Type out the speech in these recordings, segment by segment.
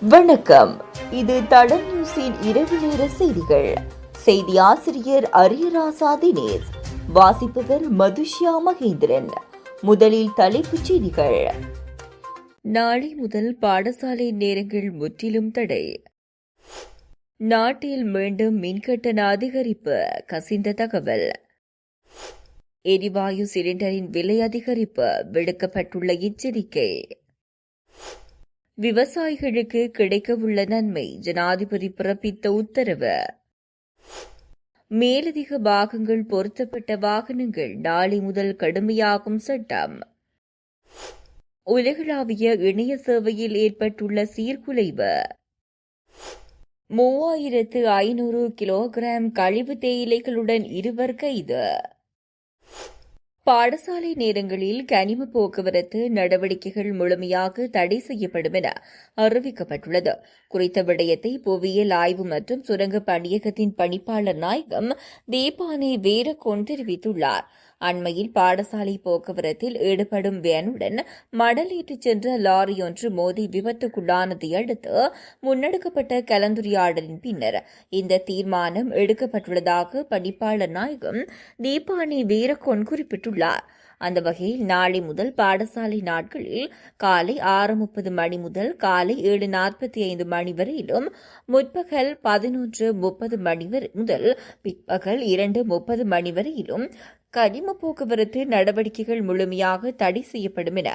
வணக்கம். இது தடம் நியூஸின் இரவு நேர செய்திகள். செய்தி ஆசிரியர் அரியராசா தினேஷ். வாசிப்பவர் மதுஷ்யா மகேந்திரன். முதலில் தலைப்புச் செய்திகள். நாளை முதல் பாடசாலை நேரங்கள் முற்றிலும் தடை. நாட்டில் மீண்டும் மின்கட்டண அதிகரிப்பு கசிந்த தகவல். எரிவாயு சிலிண்டரின் விலை அதிகரிப்பு விடுக்கப்பட்டுள்ள எச்சரிக்கை. விவசாயிகளுக்கு கிடைக்கவுள்ள நன்மை ஜனாதிபதி பிறப்பித்த உத்தரவு. மேலதிக பாகங்கள் பொருத்தப்பட்ட வாகனங்கள் நாளை முதல் கடுமையாகும் சட்டம். உலகளாவிய இணைய சேவையில் ஏற்பட்டுள்ள சீர்குலைவு. மூவாயிரத்து ஐநூறு கிலோகிராம் கழிவு தேயிலைகளுடன் இருவர் கைது. பாடசாலை நேரங்களில் கனிம போக்குவரத்து நடவடிக்கைகள் முழுமையாக தடை செய்யப்படும் என அறிவிக்கப்பட்டுள்ளது. குறித்த விடயத்தை புவியியல் ஆய்வு மற்றும் சுரங்க பணியகத்தின் பணிப்பாளர் நாயகம் தீபானி வீரகோன் தெரிவித்துள்ளார். அண்மையில் பாடசாலை போக்குவரத்தில் ஈடுபடும் வேனுடன் மடல் ஏற்றிச் சென்ற லாரி ஒன்று மோதி விபத்துக்குள்ளானதை அடுத்து முன்னெடுக்கப்பட்ட கலந்துரையாடலின் பின்னர் இந்த தீர்மானம் எடுக்கப்பட்டுள்ளதாக பணிப்பாளர் நாயகம் தீபானி வீரகோன் குறிப்பிட்டுள்ளார். அந்த வகையில் நாளை முதல் பாடசாலை நாட்களில் காலை ஆறு முப்பது மணி முதல் காலை ஏழு நாற்பத்தி ஐந்து மணி வரையிலும் முற்பகல் பதினொன்று முப்பது மணி வரை முதல் பிற்பகல் இரண்டு முப்பது மணி வரையிலும் கனிம போக்குவரத்து நடவடிக்கைகள் முழுமையாக தடை செய்யப்படும் என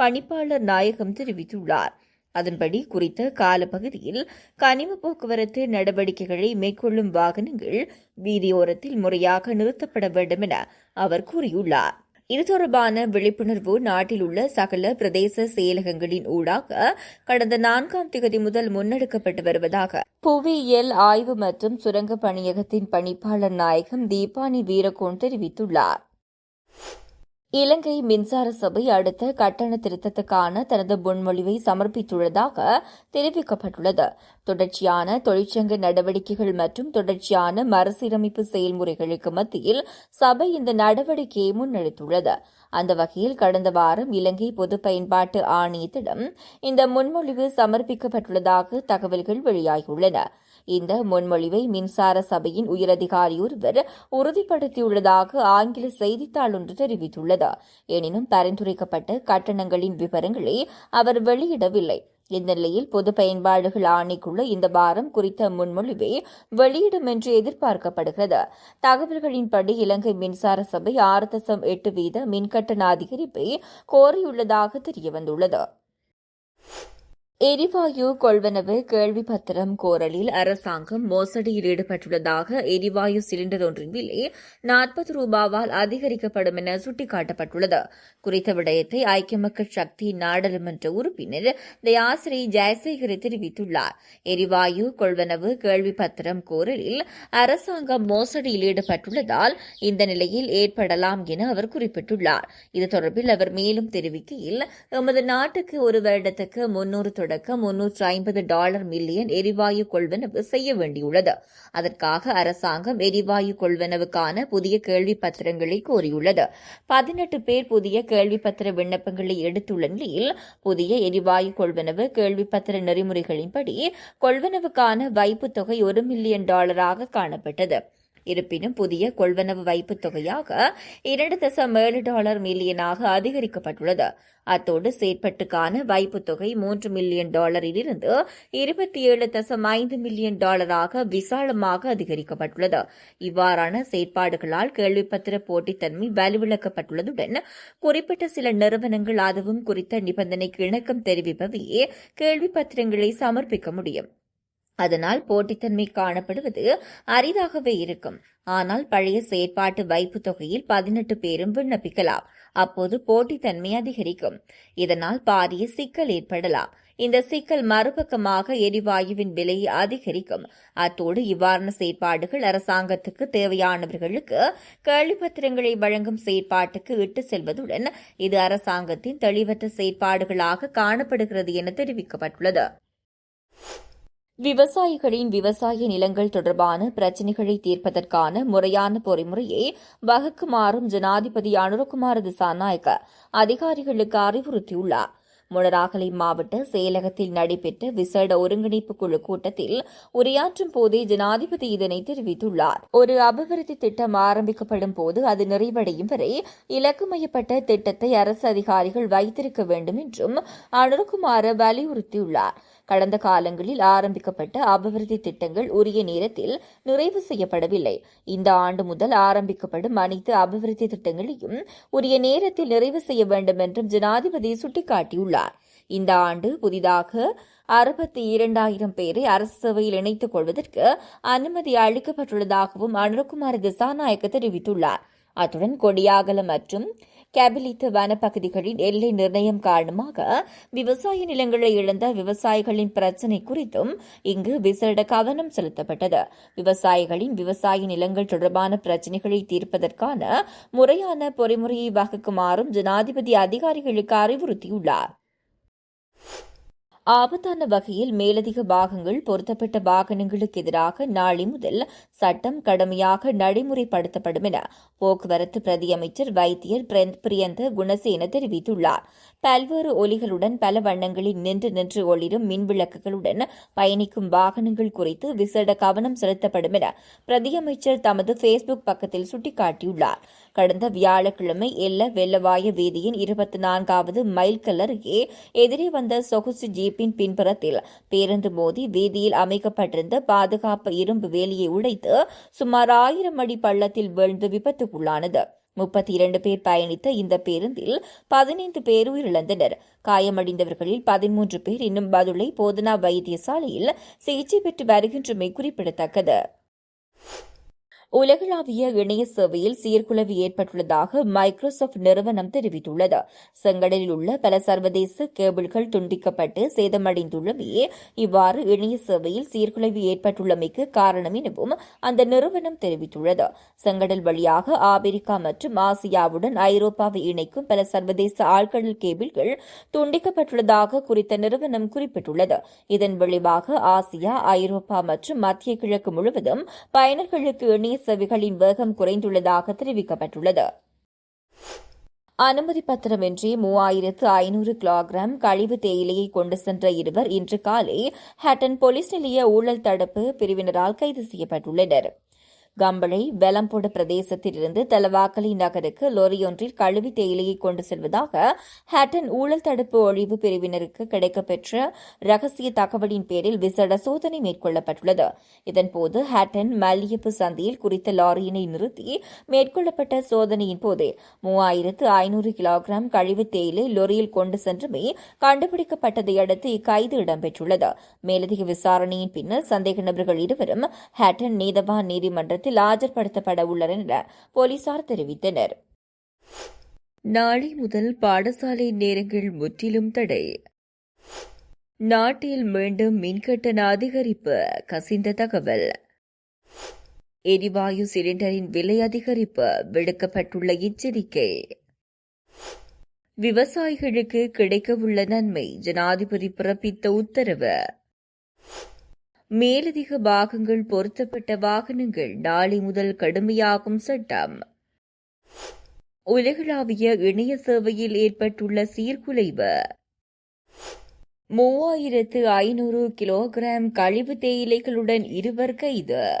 பணிப்பாளர் நாயகம் தெரிவித்துள்ளார். அதன்படி குறித்த காலப்பகுதியில் கனிம போக்குவரத்து நடவடிக்கைகளை மேற்கொள்ளும் வாகனங்கள் வீதியோரத்தில் முறையாக நிறுத்தப்பட வேண்டும் என அவர் கூறியுள்ளார். இது தொடர்பான விழிப்புணர்வு நாட்டில் உள்ள சகல பிரதேச செயலகங்களின் ஊடாக கடந்த நான்காம் தேதி முதல் முன்னெடுக்கப்பட்டு வருவதாக புவியியல் ஆய்வு மற்றும் சுரங்க பணியகத்தின் பணிப்பாளர் நாயகம் தீபானி வீரகோன் தெரிவித்துள்ளார். இலங்கை மின்சார சபை அடுத்த கட்டண திருத்தத்துக்கான தனது முன்மொழிவை சமர்ப்பித்துள்ளதாக தெரிவிக்கப்பட்டுள்ளது. தொடர்ச்சியான தொழிற்சங்க நடவடிக்கைகள் மற்றும் தொடர்ச்சியான மறுசீரமைப்பு செயல்முறைகளுக்கு மத்தியில் சபை இந்த நடவடிக்கையை முன்னெடுத்துள்ளது. அந்த வகையில் கடந்த வாரம் இலங்கை பொது பயன்பாட்டு ஆணையத்திடம் இந்த முன்மொழிவு சமர்ப்பிக்கப்பட்டுள்ளதாக தகவல்கள் வெளியாகியுள்ளன. இந்த முன்மொழிவை மின்சார சபையின் உயரதிகாரி ஒருவர் உறுதிப்படுத்தியுள்ளதாக ஆங்கில செய்தித்தாள் ஒன்று தெரிவித்துள்ளது. எனினும் பரிந்துரைக்கப்பட்ட கட்டணங்களின் விவரங்களை அவர் வெளியிடவில்லை. இந்த நிலையில் பொது பயன்பாடுகள் ஆணைக்குழு இந்த வாரம் குறித்த முன்மொழிவை வெளியிடும் என்று எதிர்பார்க்கப்படுகிறது. தகவல்களின்படி இலங்கை மின்சார சபை ஆறு தசம் எட்டு வீத மின்கட்டண அதிகரிப்பை கோரியுள்ளதாக தெரியவந்துள்ளது. எரிவாயு கொள்வனவு கேள்வி பத்திரம் கோரலில் அரசாங்கம் மோசடியில் ஈடுபட்டுள்ளதாக எரிவாயு சிலிண்டர் ஒன்றின் விலை நாற்பது ரூபாவால் அதிகரிக்கப்படும் என சுட்டிக்காட்டப்பட்டுள்ளது. குறித்த விடயத்தை ஐக்கிய மக்கள் சக்தி நாடாளுமன்ற உறுப்பினர் தயாசிரி ஜெயசேகர் தெரிவித்துள்ளார். எரிவாயு கொள்வனவு கேள்வி பத்திரம் கோரலில் அரசாங்கம் மோசடியில் ஈடுபட்டுள்ளதால் இந்த நிலையில் ஏற்படலாம் என அவர் குறிப்பிட்டுள்ளார். இது தொடர்பில் அவர் மேலும் தெரிவிக்கையில் எமது நாட்டுக்கு ஒரு வருடத்துக்கு முன்னூறு தொடக்க முன்னூற்று ஐம்பது டாலர் மில்லியன் எரிவாயு கொள்வனவு செய்ய வேண்டியுள்ளது. அதற்காக அரசாங்கம் எரிவாயு கொள்வனவுக்கான புதிய கேள்வி பத்திரங்களை கோரியுள்ளது. பதினெட்டு பேர் புதிய கேள்வி பத்திர விண்ணப்பங்களை எடுத்துள்ள நிலையில் புதிய எரிவாயு கொள்வனவு கேள்வி பத்திர நெறிமுறைகளின்படி கொள்வனவுக்கான வைப்பு தொகை ஒரு மில்லியன் டாலராக காணப்பட்டது. இருப்பினும் புதிய கொள்வனவு வைப்புத் தொகையாக இரண்டு தசம் ஏழு டாலர் மில்லியனாக அதிகரிக்கப்பட்டுள்ளது. அத்தோடு செயற்பட்டுக்கான வைப்பு தொகை மூன்று மில்லியன் டாலரில் இருந்து இருபத்தி ஏழு தசம் ஐந்து மில்லியன் டாலராக விசாலமாக அதிகரிக்கப்பட்டுள்ளது. இவ்வாறான செயற்பாடுகளால் கேள்விப்பத்திர போட்டித்தன்மை வலுவிழக்கப்பட்டுள்ளதுடன் குறிப்பிட்ட சில நிறுவனங்கள் அதுவும் குறித்த நிபந்தனைக்கு இணக்கம் தெரிவிப்பவையே கேள்விப்பத்திரங்களை சமர்ப்பிக்க முடியும். அதனால் போட்டித்தன்மை காணப்படுவது அரிதாகவே இருக்கும். ஆனால் பழைய செயற்பாட்டு வைப்பு தொகையில் பதினெட்டு பேரும் விண்ணப்பிக்கலாம். அப்போது போட்டித்தன்மை அதிகரிக்கும். இதனால் பாரிய சிக்கல் ஏற்படலாம். இந்த சிக்கல் மறுபக்கமாக எரிவாயுவின் விலையை அதிகரிக்கும். அத்தோடு இவ்வாறான செயற்பாடுகள் அரசாங்கத்துக்கு தேவையானவர்களுக்கு கேள்விப்பத்திரங்களை வழங்கும் செயற்பாட்டுக்கு இட்டு செல்வதுடன் இது அரசாங்கத்தின் தெளிவற்ற செயற்பாடுகளாக காணப்படுகிறது என தெரிவிக்கப்பட்டுள்ளது. விவசாயிகளின் விவசாய நிலங்கள் தொடர்பான பிரச்சினைகளை தீர்ப்பதற்கான முறையான பொறிமுறையை வகுக்குமாறும் ஜனாதிபதி அனுரகுமார் திசாநாயக்க அதிகாரிகளுக்கு அறிவுறுத்தியுள்ளார். முனராகலை மாவட்ட செயலகத்தில் நடைபெற்ற விசேட ஒருங்கிணைப்பு குழு கூட்டத்தில் உரையாற்றும் போதே ஜனாதிபதி இதனை தெரிவித்துள்ளார். ஒரு அபிவிருத்தி திட்டம் ஆரம்பிக்கப்படும் போது அது நிறைவடையும் வரை இலக்குமையப்பட்ட திட்டத்தை அரசு அதிகாரிகள் வைத்திருக்க வேண்டும் என்றும் அனுர்குமார வலியுறுத்தியுள்ளார். கடந்த காலங்களில் ஆரம்பிக்கப்பட்ட அபிவிருத்தி திட்டங்கள் உரிய நேரத்தில் நிறைவு செய்யப்படவில்லை. இந்த ஆண்டு முதல் ஆரம்பிக்கப்படும் அனைத்து அபிவிருத்தி திட்டங்களையும் உரிய நேரத்தில் நிறைவு செய்ய வேண்டும் என்றும் ஜனாதிபதி சுட்டிக்காட்டியுள்ளார். இந்த ஆண்டு புதிதாக அறுபத்தி இரண்டாயிரம் பேரை அரசு சேவையில் இணைத்துக் கொள்வதற்கு அனுமதி அளிக்கப்பட்டுள்ளதாகவும் அனுரகுமார் திசாநாயக்க தெரிவித்துள்ளார். அத்துடன் கொடியாகலம் மற்றும் கேபிலித்து வனப்பகுதிகளின் எல்லை நிர்ணயம் காரணமாக விவசாய நிலங்களை இழந்த விவசாயிகளின் பிரச்சினை குறித்தும் இங்கு விசேட கவனம் செலுத்தப்பட்டது. விவசாயிகளின் விவசாய நிலங்கள் தொடர்பான பிரச்சினைகளை தீர்ப்பதற்கான முறையான பொறிமுறையை வகுக்குமாறும் ஜனாதிபதி அதிகாரிகளுக்கு அறிவுறுத்தியுள்ளார். ஆபத்தான வகையில் மேலதிக பாகங்கள் பொருத்தப்பட்ட வாகனங்களுக்கு எதிராக நாளை முதல் சட்டம் கடுமையாக நடைமுறைப்படுத்தப்படும் என போக்குவரத்து பிரதியமைச்சர் வைத்தியர் பிரியந்த குணசேன தெரிவித்துள்ளார். பல்வேறு ஒலிகளுடன் பல வண்ணங்களில் நின்று நின்று ஒளிரும் மின்விளக்குகளுடன் பயணிக்கும் வாகனங்கள் குறித்து விசேட கவனம் செலுத்தப்படும் என பிரதியமைச்சர் தமது ஃபேஸ்புக் பக்கத்தில் சுட்டிக்காட்டியுள்ளார். கடந்த வியாழக்கிழமை எல்ல வெள்ளவாய வீதியின் இருபத்தி நான்காவது மைல் கல்லருகே எதிரே வந்த சொகுசு எதிர்ப்பின் பின்புறத்தில் பேருந்து மோதி வீதியில் அமைக்கப்பட்டிருந்த பாதுகாப்பு இரும்பு வேலியை உடைத்து சுமார் ஆயிரம் அடி பள்ளத்தில் வீழ்ந்து விபத்துக்குள்ளானது. முப்பத்தி இரண்டு பேர் பயணித்த இந்த பேருந்தில் பதினைந்து பேர் உயிரிழந்தனர். காயமடைந்தவர்களில் பதிமூன்று பேர் இன்னும் பதுளை போதனா வைத்தியசாலையில் சிகிச்சை பெற்று வருகின்றமை குறிப்பிடத்தக்கது. உலகளாவிய இணைய சேவையில் சீர்குலைவு ஏற்பட்டுள்ளதாக மைக்ரோசாப்ட் நிறுவனம் தெரிவித்துள்ளது. செங்கடலில் உள்ள பல சர்வதேச கேபிள்கள் துண்டிக்கப்பட்டு சேதமடைந்துள்ளமையே இவ்வாறு இணைய சேவையில் சீர்குலைவு ஏற்பட்டுள்ளமைக்கு காரணம் எனவும் அந்த நிறுவனம் தெரிவித்துள்ளது. செங்கடல் வழியாக ஆப்பிரிக்கா மற்றும் ஆசியாவுடன் ஐரோப்பாவை இணைக்கும் பல சர்வதேச ஆழ்கடல் கேபிள்கள் துண்டிக்கப்பட்டுள்ளதாக குறித்த நிறுவனம் குறிப்பிட்டுள்ளது. இதன் விளைவாக ஆசியா ஐரோப்பா மற்றும் மத்திய கிழக்கு முழுவதும் பயனர்களுக்கு இணைய செவிகளின் வேகம் குறைந்துள்ளதாக தெரிவிக்கப்பட்டுள்ளது. அனுமதி பத்திரமின்றி மூவாயிரத்து ஐநூறு கிலோகிராம் கழிவு தேயிலையை கொண்டு சென்ற இருவர் இன்று காலை ஹட்டன் போலீஸ் நிலைய ஊழல் தடுப்பு பிரிவினரால் கைது செய்யப்பட்டுள்ளனா் கம்பளை வெலம்போடு பிரதேசத்திலிருந்து தலவாக்கலி நகருக்கு லொரியொன்றில் கழுவி தேயிலையை கொண்டு செல்வதாக ஹேட்டன் ஊழல் தடுப்பு ஒழிவு பிரிவினருக்கு கிடைக்கப்பெற்ற ரகசிய தகவலின் பேரில் விசேட சோதனை மேற்கொள்ளப்பட்டுள்ளது. இதன்போது ஹேட்டன் மல்லியப்பு சந்தையில் குறித்த லாரியினை நிறுத்தி மேற்கொள்ளப்பட்ட சோதனையின் போது மூவாயிரத்து ஐநூறு கிலோகிராம் கழிவு தேயிலை லொரியில் கொண்டு சென்றமை கண்டுபிடிக்கப்பட்டதை அடுத்து இக்கைது இடம்பெற்றுள்ளது. மேலதிக விசாரணையின் பின்னர் சந்தேக நபர்கள் இருவரும் ஹேட்டன் நீதவான் நீதிமன்றத்தில் நீதிமன்றத்தில் ஆஜர்படுத்தப்பட உள்ளனர் என போலீசார் தெரிவித்தனர். நாளை முதல் பாடசாலை நேரங்கள் முற்றிலும் தடை. நாட்டில் மீண்டும் மின்கட்டண அதிகரிப்பு கசிந்த தகவல். எரிவாயு சிலிண்டரின் விலை அதிகரிப்பு விடுக்கப்பட்டுள்ள எச்சரிக்கை. விவசாயிகளுக்கு கிடைக்கவுள்ள நன்மை ஜனாதிபதி பிறப்பித்த உத்தரவு. மேலதிக பாகங்கள் பொருத்தப்பட்ட வாகனங்கள் நாளை முதல் கடுமையாகும் சட்டம். உலகளாவிய இணைய சேவையில் ஏற்பட்டுள்ள சீர்குலைவு. மூவாயிரத்து ஐநூறு கிலோகிராம் கழிவு தேயிலைகளுடன் இருவர் கைது.